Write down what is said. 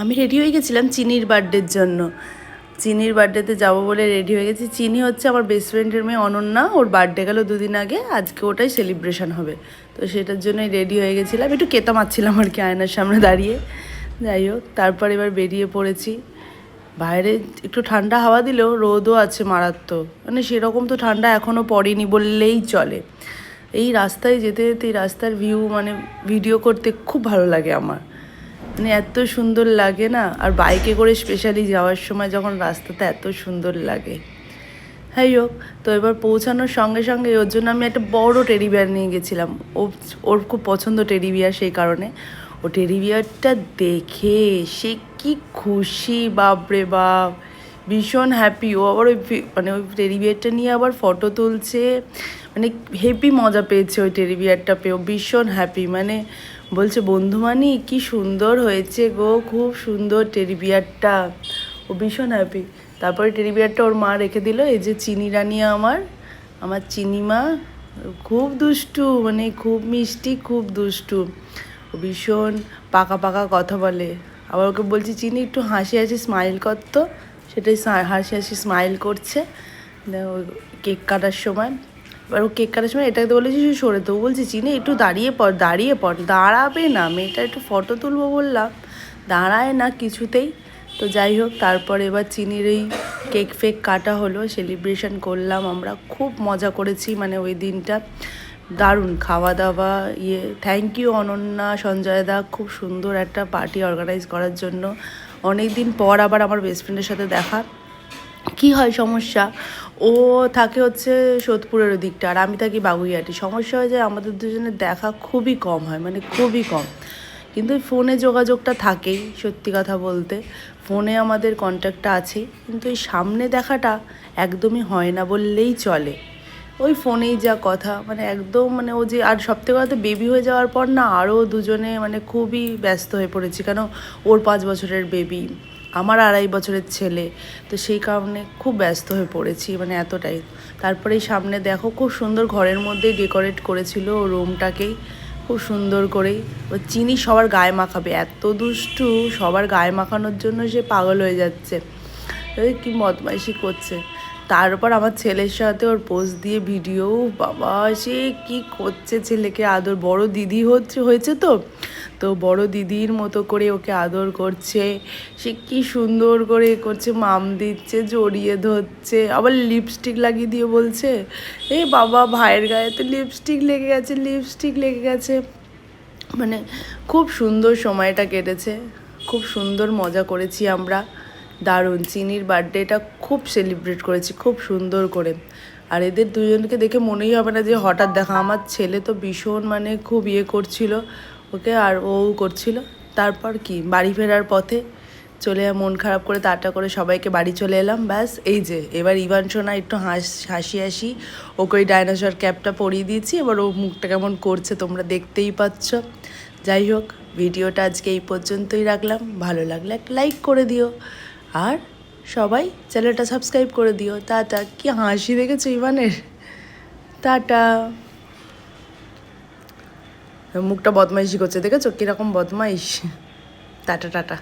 আমি রেডি হয়ে গেছিলাম চিনির বার্থডের জন্য। চিনির বার্থডেতে যাব বলে রেডি হয়ে গেছি। চিনি হচ্ছে আমার বেস্ট ফ্রেন্ডের মেয়ে অনন্যা। ওর বার্থডে গেল দুদিন আগে। আজকে ওটাই সেলিব্রেশন হবে। তো সেটার জন্যই রেডি হয়ে গেছিলাম। একটু কেতা মারছিলাম আর কি আয়নার সামনে দাঁড়িয়ে। যাই হোক, তারপর এবার বেরিয়ে পড়েছি। বাইরে একটু ঠান্ডা হাওয়া দিলেও রোদও আছে মারাত্মক। মানে সেরকম তো ঠান্ডা এখনও পড়েনি বললেই চলে। এই রাস্তায় যেতে যেতে এই রাস্তার ভিউ মানে ভিডিও করতে খুব ভালো লাগে আমার। মানে এত সুন্দর লাগে না? আর বাইকে করে স্পেশালি যাওয়ার সময় যখন রাস্তাতে এত সুন্দর লাগে। হ্যাঁ হোক, তো এবার পৌঁছানোর সঙ্গে সঙ্গে ওর জন্য আমি একটা বড় টেডি বিয়ার নিয়ে গেছিলাম। ও ওর খুব পছন্দ টেডি বিয়ার সেই কারণে। ও টেডি বিয়ারটা দেখে সে কি খুশি, বাপরে বাপ! ভীষণ হ্যাপি ও আবার ওই মানে ওই টেডি বিয়ারটা নিয়ে আবার ফটো তুলছে। মানে হেভি মজা পেয়েছে ওই টেডি বিয়ারটা পেয়েও, ভীষণ হ্যাপি মানে বলছে বন্ধুমানি কি সুন্দর হয়েছে গো, খুব সুন্দর টেডি বিয়ারটা ও ভীষণ হ্যাপি তারপরে টেডি বিয়ারটা ওর মা রেখে দিল, এই যে চিনি রানিয়া আমার আমার চিনি মা, খুব দুষ্টু মানে খুব মিষ্টি, খুব দুষ্টু। ও ভীষণ পাকা পাকা কথা বলে। আবার ওকে বলছি, চিনি, একটু হাসি হাসি স্মাইল করতো সেটাই হাসি হাসি স্মাইল করছে। কেক কাটার সময়। এবার ও কেক কাটার সময় এটাকে বলেছি সরে তো বলছে, চিনি, একটু দাঁড়িয়ে পড় দাঁড়িয়ে পড়। দাঁড়াবে না, মেয়েটা একটু ফটো তুলবো বললাম। দাঁড়ায় না কিছুতেই। তো যাই হোক, তারপর এবার চিনির এই কেক ফেক কাটা হলো সেলিব্রেশন করলাম আমরা। খুব মজা করেছি মানে ওই দিনটা। দারুণ খাওয়া দাওয়া ইয়ে থ্যাংক ইউ অনন্যা, সঞ্জয় দা, খুব সুন্দর একটা পার্টি অর্গানাইজ করার জন্য। অনেক দিন পর আবার আমার বেস্ট ফ্রেন্ডের সাথে দেখা। কি হয় সমস্যা? ও থাকে হচ্ছে সোদপুরের দিকটা আর আমি থাকি বাগুইয়াটি সমস্যা হয়ে যায় আমাদের দুজনের দেখা খুবই কম হয় মানে খুবই কম। কিন্তু ফোনে যোগাযোগটা থাকেই, সত্যি কথা বলতে। ফোনে আমাদের কন্ট্যাক্টটা আছে কিন্তু এই সামনে দেখাটা একদমই হয় না বললেই চলে। ওই ফোনেই যা কথা মানে একদম মানে ও যে, আর সবথেকে কথা বেবি হয়ে যাওয়ার পর না আরও দুজনে মানে খুবই ব্যস্ত হয়ে পড়েছি। কেন? ওর পাঁচ বছরের বেবি আমার আড়াই বছরের ছেলে, তো সেই কারণে খুব ব্যস্ত হয়ে পড়েছি মানে এতটাই। তারপরে সামনে দেখো, খুব সুন্দর ঘরের মধ্যেই ডেকোরেট করেছিল রুমটাকেই খুব সুন্দর করেই। ও চিনি সবার গায়ে মাখাবে, এত দুষ্টু, সবার গায়ে মাখানোর জন্য সে পাগল হয়ে যাচ্ছে। কি বদমাইশি করছে। তারপর আমার ছেলের সাথে ওর পোস্ট দিয়ে ভিডিও বাবা, সে কি করছে ছেলেকে আদর? বড় দিদি হচ্ছে, হয়েছে তো? তো বড় দিদির মতো করে ওকে আদর করছে। সে কি সুন্দর করে করছে মাম দিচ্ছে, জড়িয়ে ধরছে। আবার লিপস্টিক লাগিয়ে দিয়ে বলছে, এ বাবা, ভাইয়ের গায়ে তো লিপস্টিক লেগে গেছে লিপস্টিক লেগে গেছে। মানে খুব সুন্দর সময়টা কেটেছে। খুব সুন্দর মজা করেছি আমরা। দারুণ। চিনির বার্থডেটা খুব সেলিব্রেট করেছি, খুব সুন্দর করে। আর এদের দুজনকে দেখে মনেই হবে না যে হঠাৎ দেখা। আমার ছেলে তো ভীষণ মানে খুব ইয়ে করছিল ওকে, আর ও করছিল। তারপর কি? বাড়ি ফেরার পথে চলে মন খারাপ করে তাড়াটা করে সবাইকে বাড়ি চলে এলাম। ব্যাস, এই যে, এবার ইভান সোনা একটু হাস, হাসি হাসি ওকে ওই ডাইনোসর ক্যাপটা পরিয়ে দিয়েছি। এবার ও মুখটা কেমন করছে তোমরা দেখতেই পাচ্ছ। যাই হোক, ভিডিওটা আজকে এই পর্যন্তই রাখলাম। ভালো লাগলে একটা লাইক করে দিও। আর সবাই চ্যানেলটা সাবস্ক্রাইব করে দিও। টাটা। কি হাসি দেখেছ ইভানের? টাটা। মুখটা বদমাইশি করছে, দেখেছ? কীরকম বদমাইশ? Tata tata.